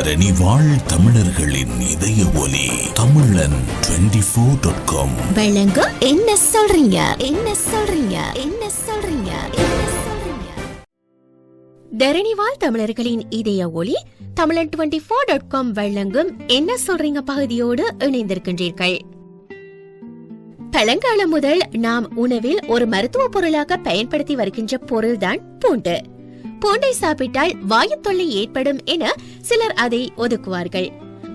தரணி வாழ் தமிழர்களின் இதய ஒலி தமிழன் ஃபோர் டாட் காம் என்ன சொல்றீங்க? என்ன சொல்றீங்க? என்ன சொல்றீங்க? தரணிவாழ் தமிழர்களின் இதய ஒளி தமிழன் டுவெண்டி ஃபோர் டாட் காம் வழங்கும் என்ன சொல்றீங்க பகுதியோடு இணைந்திருக்கின்றீர்கள். பழங்காலம் முதல் நாம் உணவில் ஒரு மருத்துவ பொருளாக பயன்படுத்தி வருகின்ற பொருள்தான் பூண்டு. பூண்டை சாப்பிட்டால் வாயு தொல்லை ஏற்படும் என சிலர் அதை ஒதுக்குவார்கள்.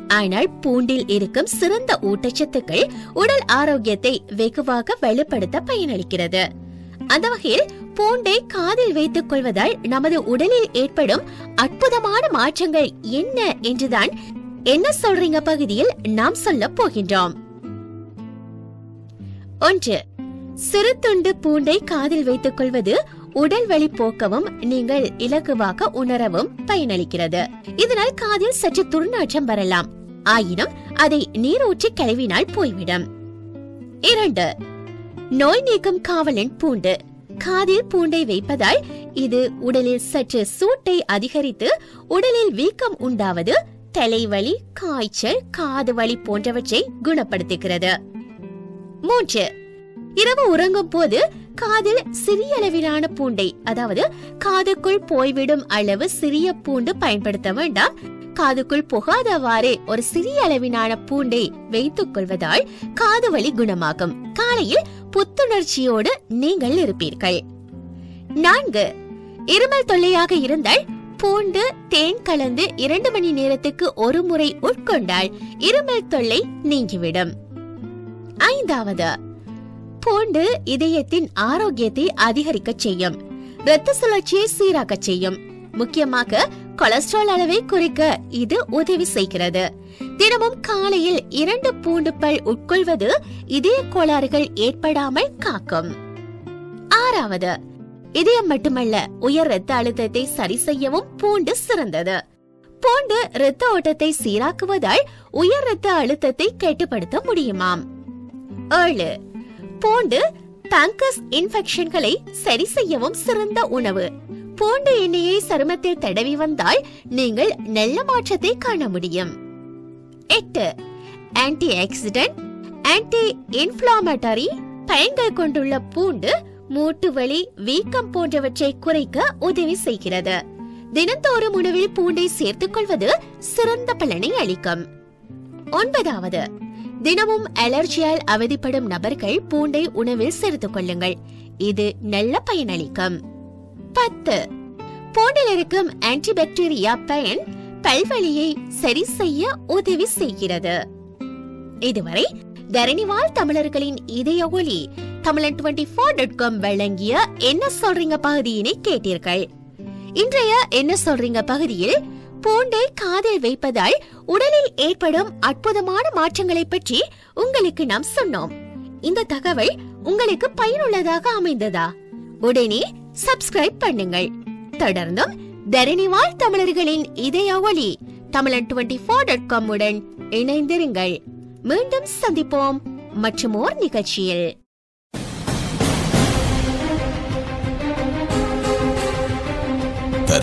ஆனால் பூண்டில் இருக்கும் சிறந்த ஊட்டச்சத்துக்கள் உடல் ஆரோக்கியத்தை வெகுவாக வலுப்படுத்த பயனளிக்கிறது. அந்த வகையில் பூண்டை காதில் வைத்துக் கொள்வதால் நமது உடலில் ஏற்படும் அற்புதமான மாற்றங்கள் என்ன என்றுதான் என்ன சொல்றீங்க பகுதியில் நாம் சொல்ல போகின்றோம். ஒன்று சிறு துண்டு பூண்டை காதில் வைத்துக் கொள்வது உடல் வலி போக்கவும் நீங்கள் இலகுவாக உணரவும் பயனளிக்கிறது. இதனால் காதில் சற்று துர்நாற்றம் வரலாம். ஆயினும் அதை நீரூற்றி கழுவினால் போய்விடும். இரண்டு நோய் நீக்கும் காவலன் பூண்டு. காதில் பூண்டை வைப்பதால் இது உடலில் சற்று சூட்டை அதிகரித்து உடலில் வீக்கம் உண்டாவது தலைவலி காய்ச்சல் காது வலி போன்றவற்றை குணப்படுத்துகிறது. மூன்று இரவு உறங்கும் போது காதில் சிறிய அளவிலான பூண்டை அதாவது காதுக்குள் போய்விடும் அளவு சிறிய பூண்டு பயன்படுத்த வேண்டாம். காதுக்குள் புகாதவாறே ஒரு சிறிய அளவிலான பூண்டை வைத்துக் கொள்வதால் காது வலி குணமாகும். காலையில் புத்துணர்ச்சியோடு நீங்கள் இருப்பீர்கள். நான்கு இருமல் தொல்லையாக இருந்தால் பூண்டு தேன் கலந்து இரண்டு மணி நேரத்துக்கு ஒரு முறை உட்கொண்டால் இருமல் தொல்லை நீங்கிவிடும். ஐந்தாவது பூண்டு இதயத்தின் ஆரோக்கியத்தை அதிகரிக்க செய்யும். இரத்த சுழற்சியை சீராக்க செய்யும். முக்கியமாக கொலஸ்ட்ரால் அளவை குறைக்க இது உதவி செய்கிறது. தினமும் காலையில் இரண்டு பூண்டு பல் உட்கொள்வது இதய கோளாறுகள் ஏற்படாமல் காக்கும். ஆறாவது இதயம் மட்டுமல்ல உயர் ரத்த அழுத்தத்தை சரி செய்யவும் பூண்டு சிறந்தது. பூண்டு இரத்த ஓட்டத்தை சீராக்குவதால் உயர் ரத்த அழுத்தத்தை கட்டுப்படுத்த முடியுமாம். ஏழு பூண்டு பங்கஸ் இன்ஃபெக்ஷன்களை சரி செய்யவும் சிறந்த உணவு. பூண்டு எண்ணெயை சருமத்தில் தடவி வந்தால் நீங்கள் நல்ல மாற்றத்தை காண முடியும். எட்டு ஆன்டி ஆக்சிடென்ட் ஆன்டி இன்ஃபிளாமேட்டரி பயன்கள் கொண்டுள்ள பூண்டு மூட்டு வலி வீக்கம் போன்றவற்றை குறைக்க உதவி செய்கிறது. தினந்தோறும் உணவில் பூண்டை சேர்த்துக் கொள்வது சிறந்த பலனை அளிக்கும். ஒன்பதாவது தினமும் அலர்ஜியால் அவதிப்படும் நபர்கள் பூண்டை உணவில் சேர்த்துக் கொள்ளுங்கள். இது நல்ல பயனளிக்கும் பத்து. பூண்டில் இருக்கும் ஆன்டிபாக்டீரியா பயன் பல்வழியை சரி செய்ய உதவி செய்கிறது. இதுவரை தரணிவாழ் தமிழர்களின் இதய ஒளி தமிழன் டுவெண்டி ஃபோர் டாட் காம் வழங்கிய என்ன சொல்றீங்க பகுதியினை கேட்டீர்கள். இன்றைய என்ன சொல்றீங்க பகுதியில் பூண்டை காதில் வைப்பதால் உடலில் ஏற்படும் அற்புதமான மாற்றங்களை பற்றி உங்களுக்கு நாம் சொன்னோம். இந்த தகவல் உங்களுக்கு பயனுள்ளதாக அமைந்ததா? உடனே சப்ஸ்கிரைப் பண்ணுங்கள். தொடர்ந்தும் தரணிவாழ் தமிழர்களின் இதய ஒளி தமிழன் டுவெண்டி ஃபோர் டாட் காம் உடன் இணைந்திருங்கள். மீண்டும் சந்திப்போம். மற்றும் ஓர் நிகழ்ச்சியில்.